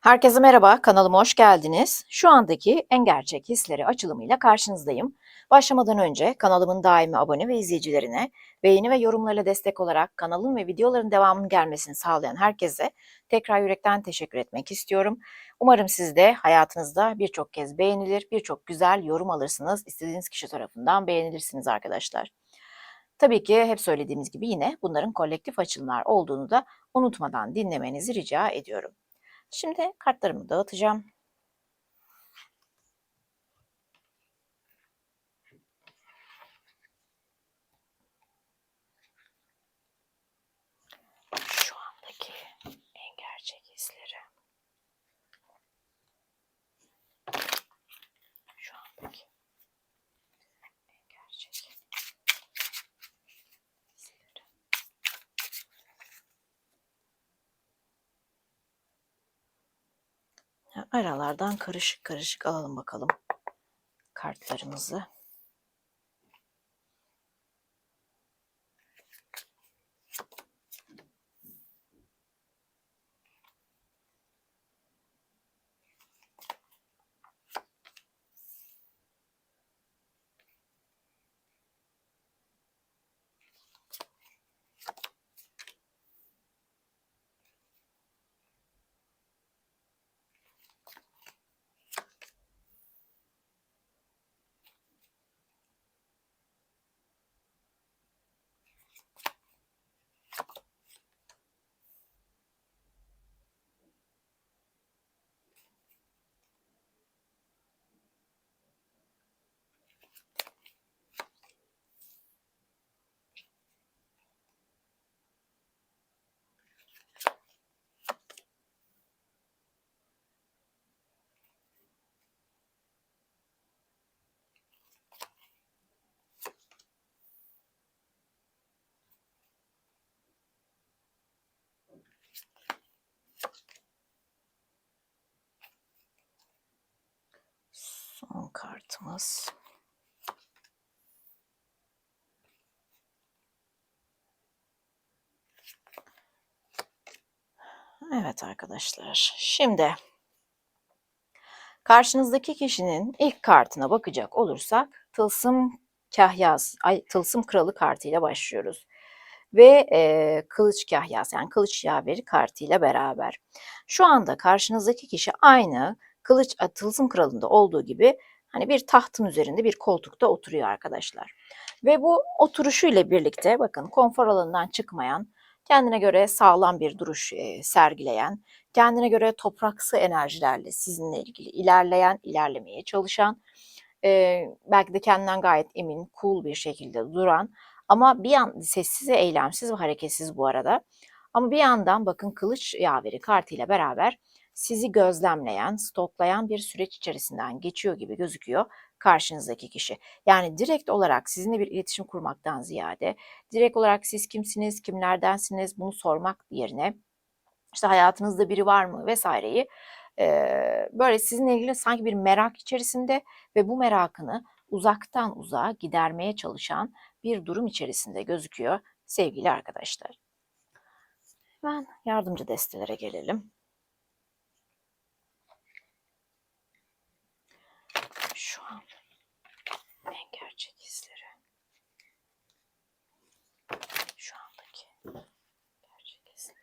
Herkese merhaba, kanalıma hoş geldiniz. Şu andaki en gerçek hisleri açılımıyla karşınızdayım. Başlamadan önce kanalımın daimi abone ve izleyicilerine beğeni ve yorumlarla destek olarak kanalın ve videoların devamının gelmesini sağlayan herkese tekrar yürekten teşekkür etmek istiyorum. Umarım siz de hayatınızda birçok kez beğenilir, birçok güzel yorum alırsınız. İstediğiniz kişi tarafından beğenilirsiniz arkadaşlar. Tabii ki hep söylediğimiz gibi yine bunların kolektif açılımlar olduğunu da unutmadan dinlemenizi rica ediyorum. Şimdi kartlarımı dağıtacağım. Şu andaki en gerçek hisleri. Şu andaki en gerçek hisleri. Ya, Aralardan karışık karışık alalım bakalım kartlarımızı. Son kartımız. Evet arkadaşlar. Şimdi karşınızdaki kişinin ilk kartına bakacak olursak Tılsım Kahyas, ay Tılsım Kralı kartıyla başlıyoruz. Ve e, Kılıç Kahyas yani Kılıç Yaveri kartıyla beraber. Şu anda karşınızdaki kişi aynı Kılıç Tılsım Kralı'nda olduğu gibi hani bir tahtın üzerinde bir koltukta oturuyor arkadaşlar. Ve bu oturuşuyla birlikte bakın konfor alanından çıkmayan, kendine göre sağlam bir duruş sergileyen, kendine göre topraksı enerjilerle sizinle ilgili ilerleyen, ilerlemeye çalışan, belki de kendinden gayet emin, cool bir şekilde duran ama bir yan sessiz ve eylemsiz ve hareketsiz bu arada. Ama bir yandan bakın kılıç yaveri kartıyla beraber sizi gözlemleyen, stoklayan bir süreç içerisinden geçiyor gibi gözüküyor karşınızdaki kişi. Yani direkt olarak sizinle bir iletişim kurmaktan ziyade direkt olarak siz kimsiniz, kimlerdensiniz bunu sormak yerine işte hayatınızda biri var mı vesaireyi böyle sizinle ilgili sanki bir merak içerisinde ve bu merakını uzaktan uzağa gidermeye çalışan bir durum içerisinde gözüküyor sevgili arkadaşlar. Hemen yardımcı destelere gelelim. Şu an en gerçek hisleri. Şu andaki gerçek hisleri.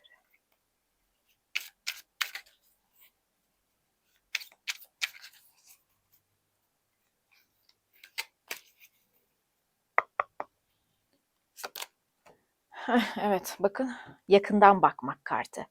Evet, bakın yakından bakmak kartı.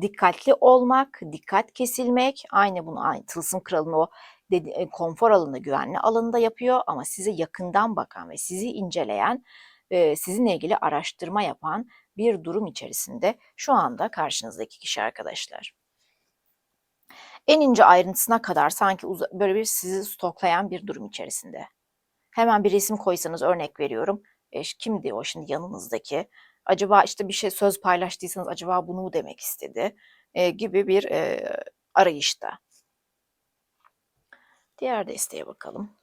Dikkatli olmak, dikkat kesilmek, aynı bunu aynı Tılsım Kralı'nın o dedi, e, konfor alanı, güvenli alanında yapıyor ama size yakından bakan ve sizi inceleyen, e, sizinle ilgili araştırma yapan bir durum içerisinde şu anda karşınızdaki kişi arkadaşlar. En ince ayrıntısına kadar sanki böyle bir sizi stoklayan bir durum içerisinde. Hemen bir resim koysanız örnek veriyorum. E, kimdi o şimdi yanınızdaki? Acaba işte bir şey söz paylaştıysanız acaba bunu mu demek istedi? E, gibi bir e, arayışta. Diğer desteğe bakalım.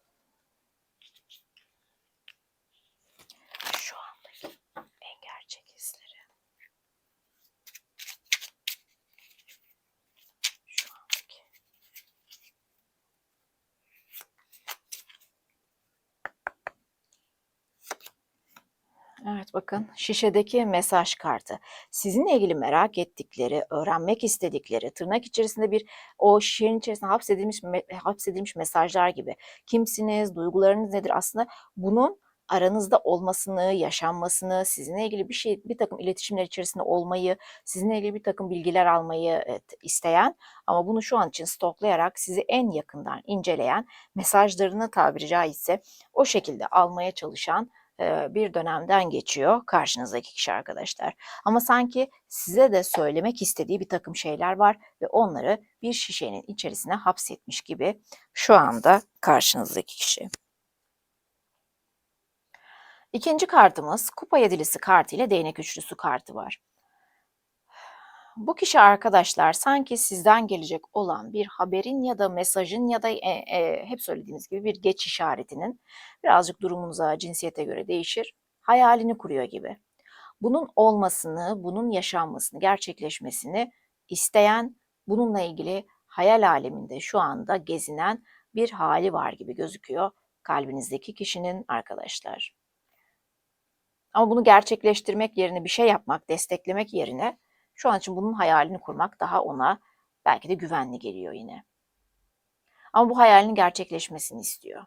Şu andaki en gerçek hisleri. Şu an. Bakın şişedeki mesaj kartı. Sizinle ilgili merak ettikleri, öğrenmek istedikleri, tırnak içerisinde bir o şişenin içerisinde hapsedilmiş hapsedilmiş mesajlar gibi. Kimsiniz, duygularınız nedir? Aslında bunun aranızda olmasını, yaşanmasını, sizinle ilgili bir şey, bir takım iletişimler içerisinde olmayı, sizinle ilgili bir takım bilgiler almayı evet, isteyen ama bunu şu an için stoklayarak sizi en yakından inceleyen, mesajlarını tabiri caizse o şekilde almaya çalışan bir dönemden geçiyor karşınızdaki kişi arkadaşlar. Ama sanki size de söylemek istediği bir takım şeyler var ve onları bir şişenin içerisine hapsetmiş gibi şu anda karşınızdaki kişi. İkinci kartımız kupa yedilisi kartı ile değnek üçlüsü kartı var. Bu kişi arkadaşlar sanki sizden gelecek olan bir haberin ya da mesajın ya da e, e, hep söylediğimiz gibi bir geç işaretinin birazcık durumunuza, cinsiyete göre değişir. Hayalini kuruyor gibi. Bunun olmasını, bunun yaşanmasını, gerçekleşmesini isteyen, bununla ilgili hayal aleminde şu anda gezinen bir hali var gibi gözüküyor kalbinizdeki kişinin arkadaşlar. Ama bunu gerçekleştirmek yerine bir şey yapmak, desteklemek yerine şu an için bunun hayalini kurmak daha ona belki de güvenli geliyor yine. Ama bu hayalinin gerçekleşmesini istiyor.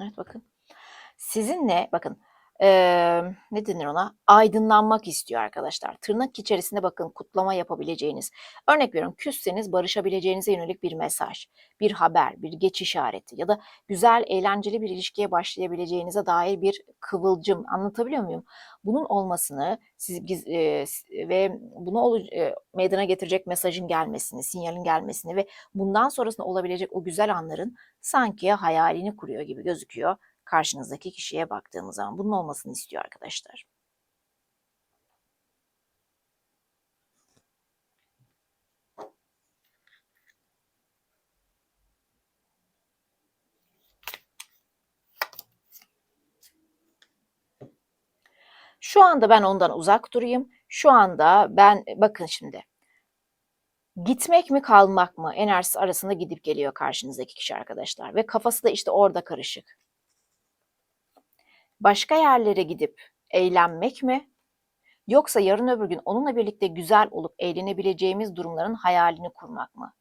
Evet bakın. Sizinle bakın ee, ne denir ona? Aydınlanmak istiyor arkadaşlar. Tırnak içerisinde bakın kutlama yapabileceğiniz. Örnek veriyorum küsseniz barışabileceğinize yönelik bir mesaj, bir haber, bir geç işareti ya da güzel, eğlenceli bir ilişkiye başlayabileceğinize dair bir kıvılcım. Anlatabiliyor muyum? Bunun olmasını siz e, ve bunu e, meydana getirecek mesajın gelmesini, sinyalin gelmesini ve bundan sonrasında olabilecek o güzel anların sanki hayalini kuruyor gibi gözüküyor karşınızdaki kişiye baktığımız zaman bunun olmasını istiyor arkadaşlar. Şu anda ben ondan uzak durayım. Şu anda ben bakın şimdi gitmek mi kalmak mı enerjisi arasında gidip geliyor karşınızdaki kişi arkadaşlar ve kafası da işte orada karışık başka yerlere gidip eğlenmek mi? Yoksa yarın öbür gün onunla birlikte güzel olup eğlenebileceğimiz durumların hayalini kurmak mı?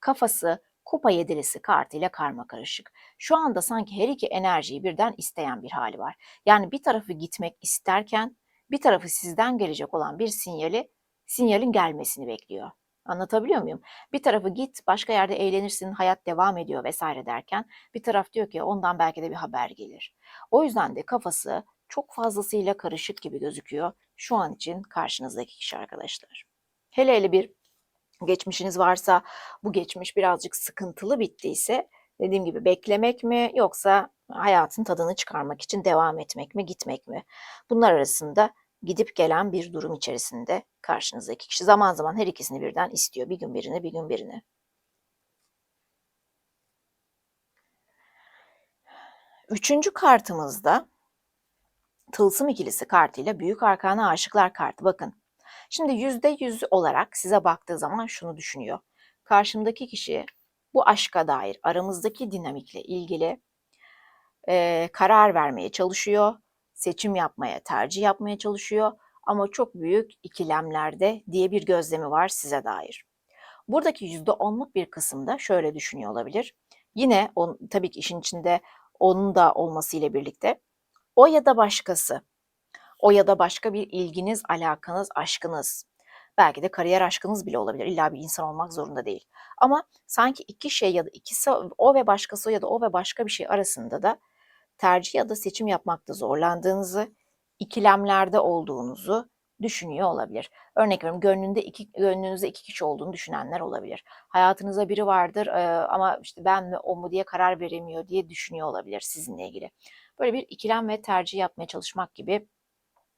Kafası kupa yedilisi kartıyla karma karışık. Şu anda sanki her iki enerjiyi birden isteyen bir hali var. Yani bir tarafı gitmek isterken bir tarafı sizden gelecek olan bir sinyali, sinyalin gelmesini bekliyor. Anlatabiliyor muyum? Bir tarafı git başka yerde eğlenirsin, hayat devam ediyor vesaire derken bir taraf diyor ki ondan belki de bir haber gelir. O yüzden de kafası çok fazlasıyla karışık gibi gözüküyor şu an için karşınızdaki kişi arkadaşlar. Hele hele bir geçmişiniz varsa bu geçmiş birazcık sıkıntılı bittiyse dediğim gibi beklemek mi yoksa hayatın tadını çıkarmak için devam etmek mi gitmek mi? Bunlar arasında gidip gelen bir durum içerisinde karşınızdaki kişi zaman zaman her ikisini birden istiyor. Bir gün birini, bir gün birini. Üçüncü kartımızda Tılsım ikilisi kartıyla Büyük Arkana Aşıklar kartı. Bakın şimdi yüzde yüz olarak size baktığı zaman şunu düşünüyor. Karşımdaki kişi bu aşka dair aramızdaki dinamikle ilgili e, karar vermeye çalışıyor seçim yapmaya, tercih yapmaya çalışıyor ama çok büyük ikilemlerde diye bir gözlemi var size dair. Buradaki %10'luk bir kısımda şöyle düşünüyor olabilir. Yine on, tabii ki işin içinde onun da olması ile birlikte o ya da başkası, o ya da başka bir ilginiz, alakanız, aşkınız, belki de kariyer aşkınız bile olabilir. İlla bir insan olmak zorunda değil. Ama sanki iki şey ya da ikisi o ve başkası ya da o ve başka bir şey arasında da tercih ya da seçim yapmakta zorlandığınızı, ikilemlerde olduğunuzu düşünüyor olabilir. Örnek veriyorum gönlünde iki, gönlünüzde iki kişi olduğunu düşünenler olabilir. Hayatınızda biri vardır e, ama işte ben mi o mu diye karar veremiyor diye düşünüyor olabilir sizinle ilgili. Böyle bir ikilem ve tercih yapmaya çalışmak gibi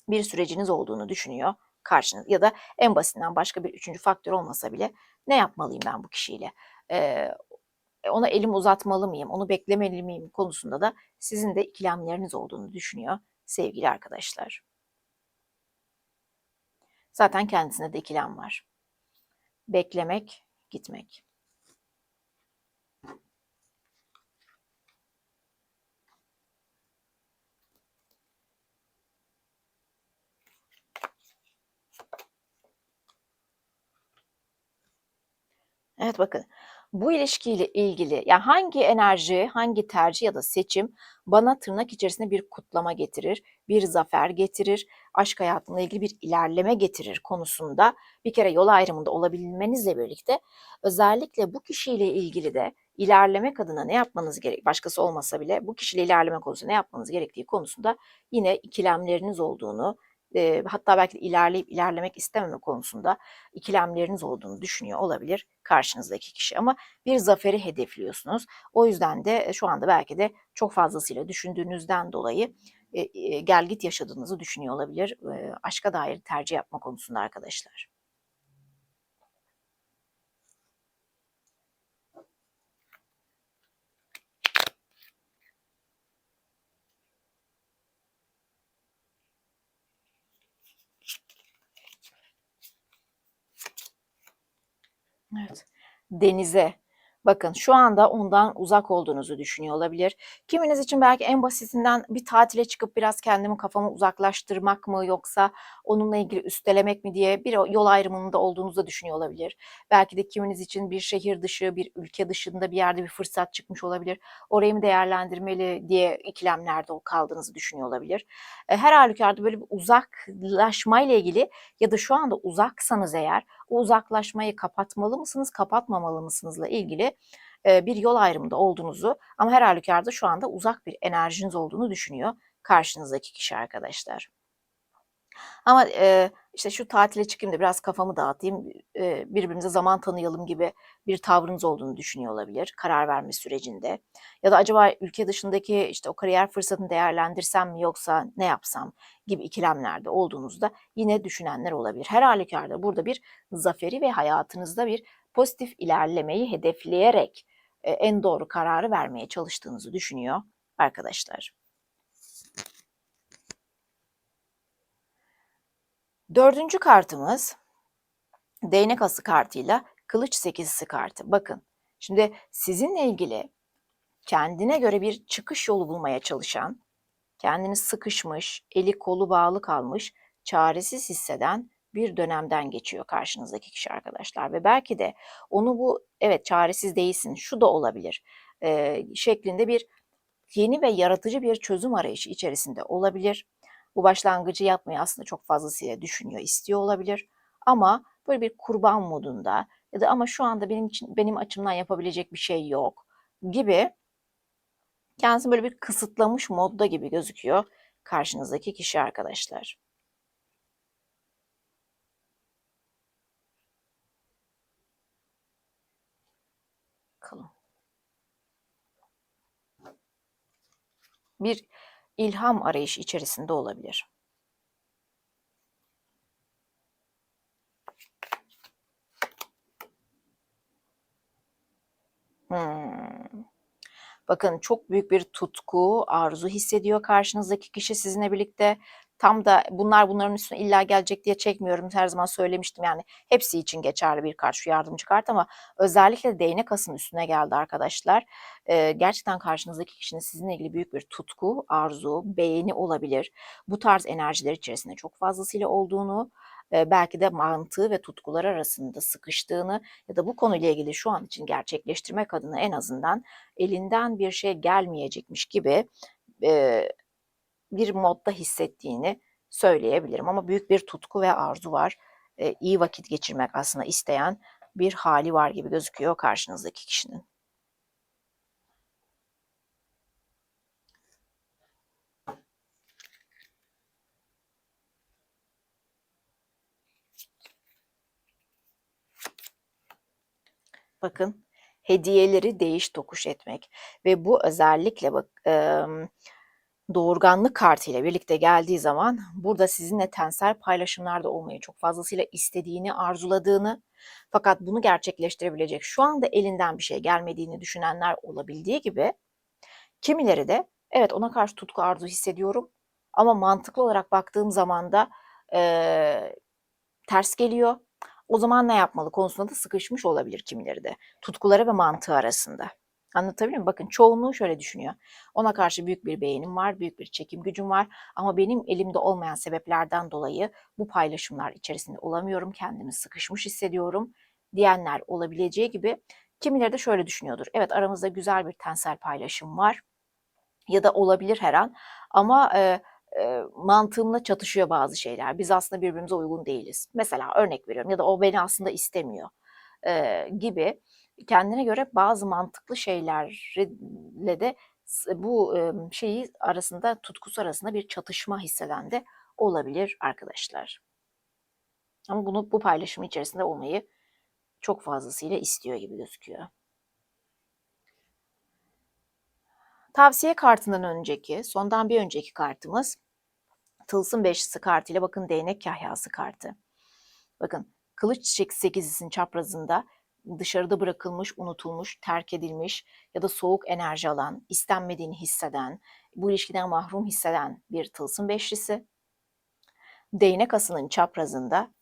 bir süreciniz olduğunu düşünüyor karşınız ya da en basitinden başka bir üçüncü faktör olmasa bile ne yapmalıyım ben bu kişiyle? E, ona elim uzatmalı mıyım, onu beklemeli miyim konusunda da sizin de ikilemleriniz olduğunu düşünüyor sevgili arkadaşlar. Zaten kendisinde de ikilem var. Beklemek, gitmek. Evet bakın bu ilişkiyle ilgili yani hangi enerji, hangi tercih ya da seçim bana tırnak içerisinde bir kutlama getirir, bir zafer getirir, aşk hayatımla ilgili bir ilerleme getirir konusunda bir kere yol ayrımında olabilmenizle birlikte özellikle bu kişiyle ilgili de ilerlemek adına ne yapmanız gerek, başkası olmasa bile bu kişiyle ilerleme konusunda ne yapmanız gerektiği konusunda yine ikilemleriniz olduğunu, e, hatta belki de ilerleyip ilerlemek istememe konusunda ikilemleriniz olduğunu düşünüyor olabilir karşınızdaki kişi. Ama bir zaferi hedefliyorsunuz. O yüzden de şu anda belki de çok fazlasıyla düşündüğünüzden dolayı e, e, gel yaşadığınızı düşünüyor olabilir. E, aşka dair tercih yapma konusunda arkadaşlar. Evet. Denize. Bakın şu anda ondan uzak olduğunuzu düşünüyor olabilir. Kiminiz için belki en basitinden bir tatile çıkıp biraz kendimi kafamı uzaklaştırmak mı yoksa onunla ilgili üstelemek mi diye bir yol ayrımında olduğunuzu da düşünüyor olabilir. Belki de kiminiz için bir şehir dışı, bir ülke dışında bir yerde bir fırsat çıkmış olabilir. Orayı mı değerlendirmeli diye ikilemlerde kaldığınızı düşünüyor olabilir. E, her halükarda böyle bir uzaklaşmayla ilgili ya da şu anda uzaksanız eğer o uzaklaşmayı kapatmalı mısınız, kapatmamalı mısınızla ilgili bir yol ayrımında olduğunuzu ama her halükarda şu anda uzak bir enerjiniz olduğunu düşünüyor karşınızdaki kişi arkadaşlar. Ama e, işte şu tatile çıkayım da biraz kafamı dağıtayım, birbirimize zaman tanıyalım gibi bir tavrınız olduğunu düşünüyor olabilir karar verme sürecinde. Ya da acaba ülke dışındaki işte o kariyer fırsatını değerlendirsem mi yoksa ne yapsam gibi ikilemlerde olduğunuzda yine düşünenler olabilir. Her halükarda burada bir zaferi ve hayatınızda bir pozitif ilerlemeyi hedefleyerek en doğru kararı vermeye çalıştığınızı düşünüyor arkadaşlar. Dördüncü kartımız değnek ası kartıyla kılıç sekizisi kartı. Bakın şimdi sizinle ilgili kendine göre bir çıkış yolu bulmaya çalışan, kendini sıkışmış, eli kolu bağlı kalmış, çaresiz hisseden bir dönemden geçiyor karşınızdaki kişi arkadaşlar. Ve belki de onu bu evet çaresiz değilsin şu da olabilir e, şeklinde bir yeni ve yaratıcı bir çözüm arayışı içerisinde olabilir bu başlangıcı yapmayı aslında çok fazlasıyla düşünüyor, istiyor olabilir. Ama böyle bir kurban modunda ya da ama şu anda benim için benim açımdan yapabilecek bir şey yok gibi kendisini böyle bir kısıtlamış modda gibi gözüküyor karşınızdaki kişi arkadaşlar. Bakalım. Bir ilham arayışı içerisinde olabilir. Hmm. Bakın çok büyük bir tutku, arzu hissediyor karşınızdaki kişi sizinle birlikte. Tam da bunlar bunların üstüne illa gelecek diye çekmiyorum. Her zaman söylemiştim yani hepsi için geçerli bir şu yardımcı kart ama özellikle değnek asının üstüne geldi arkadaşlar. Ee, gerçekten karşınızdaki kişinin sizinle ilgili büyük bir tutku, arzu, beğeni olabilir. Bu tarz enerjiler içerisinde çok fazlasıyla olduğunu belki de mantığı ve tutkular arasında sıkıştığını ya da bu konuyla ilgili şu an için gerçekleştirmek adına en azından elinden bir şey gelmeyecekmiş gibi bir modda hissettiğini söyleyebilirim. Ama büyük bir tutku ve arzu var. İyi vakit geçirmek aslında isteyen bir hali var gibi gözüküyor karşınızdaki kişinin. Bakın hediyeleri değiş tokuş etmek ve bu özellikle bak e, doğurganlık kartı ile birlikte geldiği zaman burada sizinle tensel paylaşımlarda olmayı çok fazlasıyla istediğini, arzuladığını fakat bunu gerçekleştirebilecek şu anda elinden bir şey gelmediğini düşünenler olabildiği gibi kimileri de evet ona karşı tutku arzu hissediyorum ama mantıklı olarak baktığım zaman da e, ters geliyor. O zaman ne yapmalı konusunda da sıkışmış olabilir kimileri de. Tutkuları ve mantığı arasında. Anlatabiliyor muyum? Bakın çoğunluğu şöyle düşünüyor. Ona karşı büyük bir beğenim var, büyük bir çekim gücüm var ama benim elimde olmayan sebeplerden dolayı bu paylaşımlar içerisinde olamıyorum, kendimi sıkışmış hissediyorum diyenler olabileceği gibi kimileri de şöyle düşünüyordur. Evet aramızda güzel bir tensel paylaşım var ya da olabilir her an ama e, e, mantığımla çatışıyor bazı şeyler. Biz aslında birbirimize uygun değiliz. Mesela örnek veriyorum ya da o beni aslında istemiyor e, gibi kendine göre bazı mantıklı şeylerle de bu şeyi arasında tutkusu arasında bir çatışma hisseden de olabilir arkadaşlar. Ama bunu bu paylaşım içerisinde olmayı çok fazlasıyla istiyor gibi gözüküyor. Tavsiye kartından önceki, sondan bir önceki kartımız Tılsım Beşlisi kartıyla bakın değnek kahyası kartı. Bakın kılıç çiçek sekizlisinin çaprazında dışarıda bırakılmış, unutulmuş, terk edilmiş ya da soğuk enerji alan, istenmediğini hisseden, bu ilişkiden mahrum hisseden bir tılsım beşlisi. Değnek asının çaprazında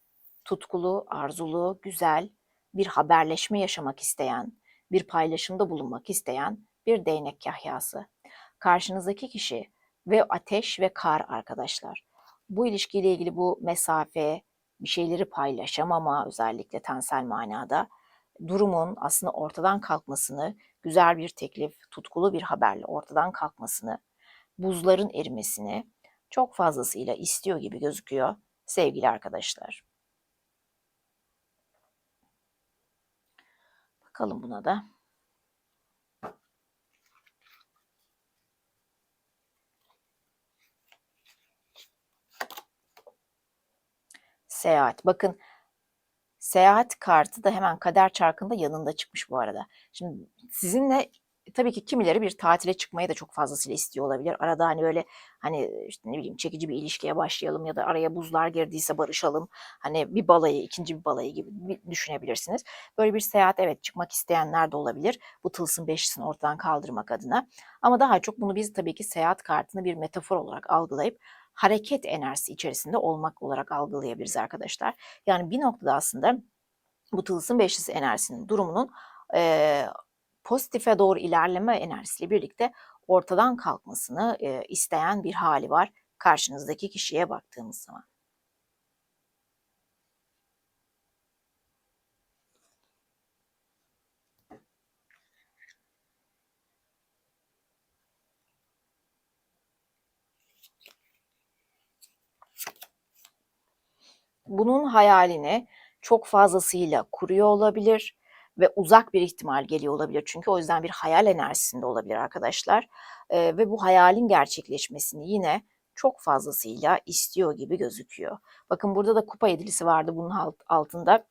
tutkulu, arzulu, güzel, bir haberleşme yaşamak isteyen, bir paylaşımda bulunmak isteyen bir değnek kahyası. Karşınızdaki kişi ve ateş ve kar arkadaşlar. Bu ilişkiyle ilgili bu mesafe, bir şeyleri paylaşamama özellikle tensel manada durumun aslında ortadan kalkmasını, güzel bir teklif, tutkulu bir haberle ortadan kalkmasını, buzların erimesini çok fazlasıyla istiyor gibi gözüküyor sevgili arkadaşlar. Bakalım buna da. Seyahat. Bakın seyahat kartı da hemen kader çarkında yanında çıkmış bu arada. Şimdi sizinle tabii ki kimileri bir tatile çıkmayı da çok fazlasıyla istiyor olabilir. Arada hani böyle hani işte ne bileyim çekici bir ilişkiye başlayalım ya da araya buzlar girdiyse barışalım. Hani bir balayı, ikinci bir balayı gibi düşünebilirsiniz. Böyle bir seyahat evet çıkmak isteyenler de olabilir. Bu tılsım beşlisini ortadan kaldırmak adına. Ama daha çok bunu biz tabii ki seyahat kartını bir metafor olarak algılayıp hareket enerjisi içerisinde olmak olarak algılayabiliriz arkadaşlar. Yani bir noktada aslında bu tılsım beşlisi enerjisinin durumunun e, pozitife doğru ilerleme enerjisiyle birlikte ortadan kalkmasını e, isteyen bir hali var karşınızdaki kişiye baktığımız zaman. Bunun hayalini çok fazlasıyla kuruyor olabilir ve uzak bir ihtimal geliyor olabilir. Çünkü o yüzden bir hayal enerjisinde olabilir arkadaşlar. Ee, ve bu hayalin gerçekleşmesini yine çok fazlasıyla istiyor gibi gözüküyor. Bakın burada da kupa yedilisi vardı bunun alt, altında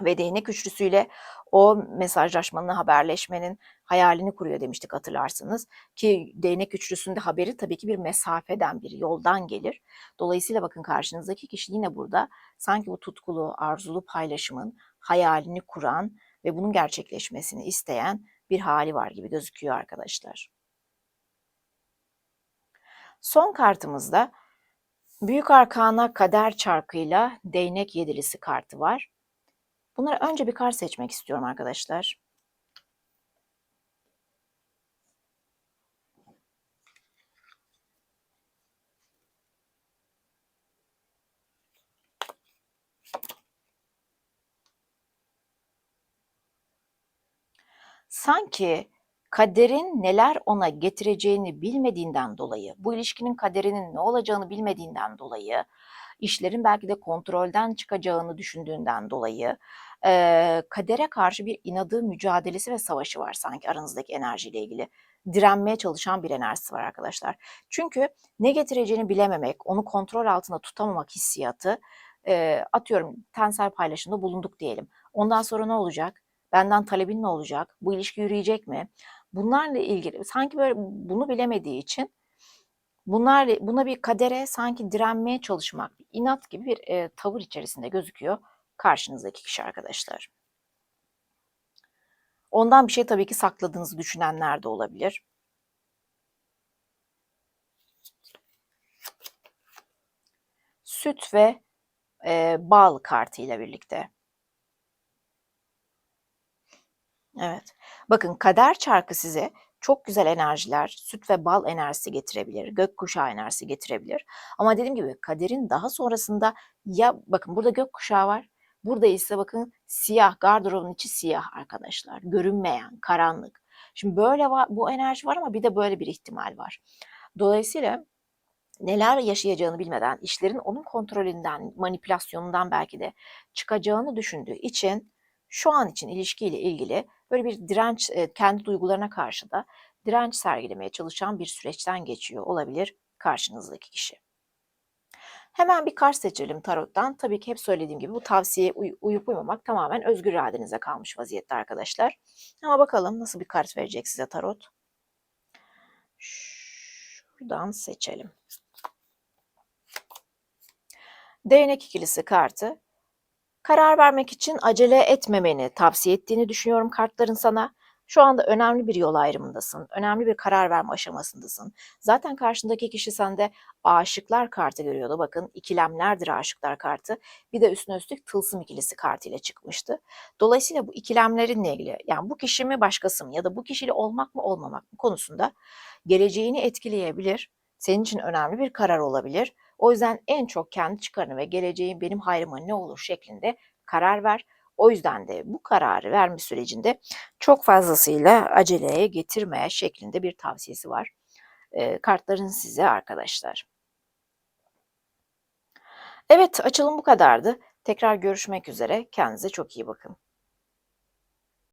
ve değnek üçlüsüyle o mesajlaşmanın, haberleşmenin hayalini kuruyor demiştik hatırlarsınız. Ki değnek üçlüsünde haberi tabii ki bir mesafeden, bir yoldan gelir. Dolayısıyla bakın karşınızdaki kişi yine burada sanki bu tutkulu, arzulu paylaşımın hayalini kuran ve bunun gerçekleşmesini isteyen bir hali var gibi gözüküyor arkadaşlar. Son kartımızda Büyük Arkana Kader Çarkı'yla Değnek Yedilisi kartı var. Bunlara önce bir kart seçmek istiyorum arkadaşlar. Sanki kaderin neler ona getireceğini bilmediğinden dolayı, bu ilişkinin kaderinin ne olacağını bilmediğinden dolayı, işlerin belki de kontrolden çıkacağını düşündüğünden dolayı e, kadere karşı bir inadı, mücadelesi ve savaşı var sanki aranızdaki enerjiyle ilgili. Direnmeye çalışan bir enerjisi var arkadaşlar. Çünkü ne getireceğini bilememek, onu kontrol altında tutamamak hissiyatı, e, atıyorum tensel paylaşımda bulunduk diyelim. Ondan sonra ne olacak? Benden talebin ne olacak? Bu ilişki yürüyecek mi? Bunlarla ilgili sanki böyle bunu bilemediği için bunlar buna bir kadere sanki direnmeye çalışmak, inat gibi bir e, tavır içerisinde gözüküyor karşınızdaki kişi arkadaşlar. Ondan bir şey tabii ki sakladığınızı düşünenler de olabilir. Süt ve e, bal kartıyla birlikte. Evet. Bakın kader çarkı size çok güzel enerjiler, süt ve bal enerjisi getirebilir, gökkuşağı enerjisi getirebilir. Ama dediğim gibi kaderin daha sonrasında ya bakın burada gökkuşağı var. Burada ise bakın siyah, gardırobun içi siyah arkadaşlar. Görünmeyen, karanlık. Şimdi böyle var, bu enerji var ama bir de böyle bir ihtimal var. Dolayısıyla neler yaşayacağını bilmeden, işlerin onun kontrolünden, manipülasyonundan belki de çıkacağını düşündüğü için şu an için ilişkiyle ilgili böyle bir direnç, e, kendi duygularına karşı da direnç sergilemeye çalışan bir süreçten geçiyor olabilir karşınızdaki kişi. Hemen bir kart seçelim tarottan. Tabii ki hep söylediğim gibi bu tavsiyeye uy- uyup uymamak tamamen özgür iradenize kalmış vaziyette arkadaşlar. Ama bakalım nasıl bir kart verecek size tarot. Şuradan seçelim. Değnek ikilisi kartı. Karar vermek için acele etmemeni tavsiye ettiğini düşünüyorum kartların sana. Şu anda önemli bir yol ayrımındasın. Önemli bir karar verme aşamasındasın. Zaten karşındaki kişi sende aşıklar kartı görüyordu. Bakın ikilemlerdir aşıklar kartı. Bir de üstüne üstlük tılsım ikilisi kartıyla çıkmıştı. Dolayısıyla bu ikilemlerinle ilgili yani bu kişi mi başkası mı ya da bu kişiyle olmak mı olmamak mı konusunda geleceğini etkileyebilir. Senin için önemli bir karar olabilir. O yüzden en çok kendi çıkarını ve geleceğin benim hayrıma ne olur şeklinde karar ver. O yüzden de bu kararı verme sürecinde çok fazlasıyla aceleye getirmeye şeklinde bir tavsiyesi var. E, kartların size arkadaşlar. Evet açılım bu kadardı. Tekrar görüşmek üzere. Kendinize çok iyi bakın.